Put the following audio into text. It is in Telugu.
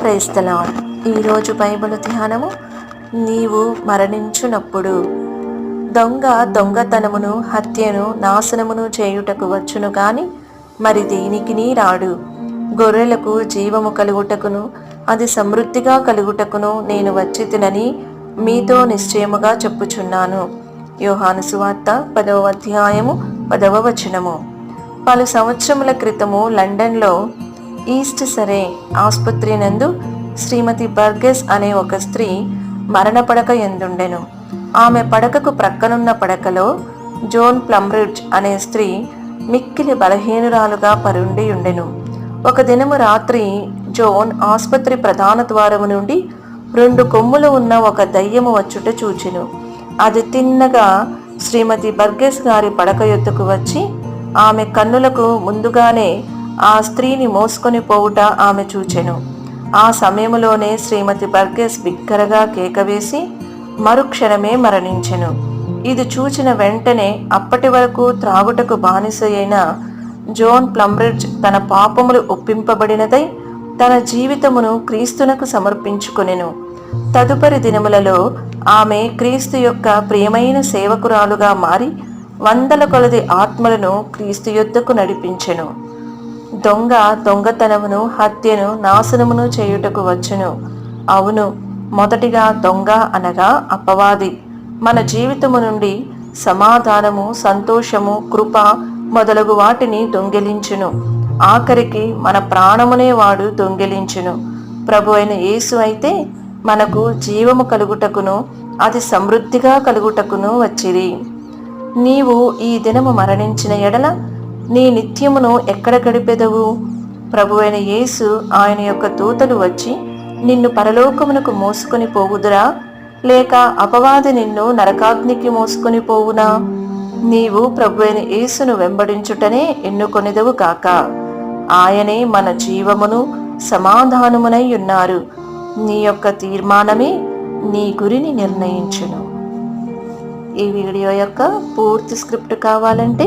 క్రైస్తలా ఈరోజు బైబిల్ ధ్యానము నీవు మరణించునప్పుడు దొంగ దొంగతనమును హత్యను నాశనమును చేయుటకు వచ్చును కాని మరి దేనికిని రాడు. గొర్రెలకు జీవము కలుగుటకును అది సమృద్ధిగా కలుగుటకును నేను వచ్చి తినని మీతో నిశ్చయముగా చెప్పుచున్నాను. యోహాను సువార్త పదవ అధ్యాయము పదవ వచనము. పలు సంవత్సరముల క్రితము లండన్లో ఈస్ట్ సరే ఆసుపత్రి నందు శ్రీమతి బర్గెస్ అనే ఒక స్త్రీ మరణ పడక ఎందుండెను. ఆమె పడకకు ప్రక్కనున్న పడకలో జోన్ ప్లమ్రిడ్జ్ అనే స్త్రీ మిక్కిలి బలహీనురాలుగా పరుండి ఉండెను ఒక దినము రాత్రి జోన్ ఆసుపత్రి ప్రధాన ద్వారము నుండి రెండు కొమ్ములు ఉన్న ఒక దయ్యము వచ్చుట చూచెను. అది తిన్నగా శ్రీమతి బర్గెస్ గారి పడక ఎత్తుకు వచ్చి ఆమె కన్నులకు ముందుగానే ఆ స్త్రీని మోసుకొని పోవుట ఆమె చూచెను. ఆ సమయంలోనే శ్రీమతి బర్గెస్ బిక్కరగా కేకవేసి మరుక్షణమే మరణించెను. ఇది చూచిన వెంటనే అప్పటి వరకు త్రాగుటకు బానిస అయిన జోన్ ప్లంబ్రిడ్జ్ తన పాపములు ఒప్పింపబడినదై తన జీవితమును క్రీస్తునకు సమర్పించుకొనెను. తదుపరి దినములలో ఆమె క్రీస్తు యొక్క ప్రియమైన సేవకురాలుగా మారి వందల కొలది ఆత్మలను క్రీస్తు యొద్దకు నడిపించెను. దొంగ దొంగతనమును హత్యను నాశనమును చేయుటకు వచ్చును. అవును మొదటిగా దొంగ అనగా అపవాది. మన జీవితము నుండి సమాధానము సంతోషము కృప మొదలగు వాటిని దొంగిలించును. ఆఖరికి మన ప్రాణమునే వాడు దొంగిలించును. ప్రభు అయిన యేసు అయితే మనకు జీవము కలుగుటకును అది సమృద్ధిగా కలుగుటకును వచ్చిరి. నీవు ఈ దినము మరణించిన ఎడల నీ నిత్యమును ఎక్కడ గడిపెదవు? ప్రభువైన యేసు ఆయన యొక్క దూతలు వచ్చి నిన్ను పరలోకమునకు మోసుకొని పోవుదురా? లేక అపవాది నిన్ను నరకాగ్నికి మోసుకొని పోవునా? నీవు ప్రభువైన యేసును వెంబడించుటనే ఎన్నుకొనిదవు కాక ఆయనే మన జీవమును సమాధానమునై ఉన్నారు. నీ యొక్క తీర్మానమే నీ గురిని నిర్ణయించును. ఈ వీడియో యొక్క పూర్తి స్క్రిప్ట్ కావాలంటే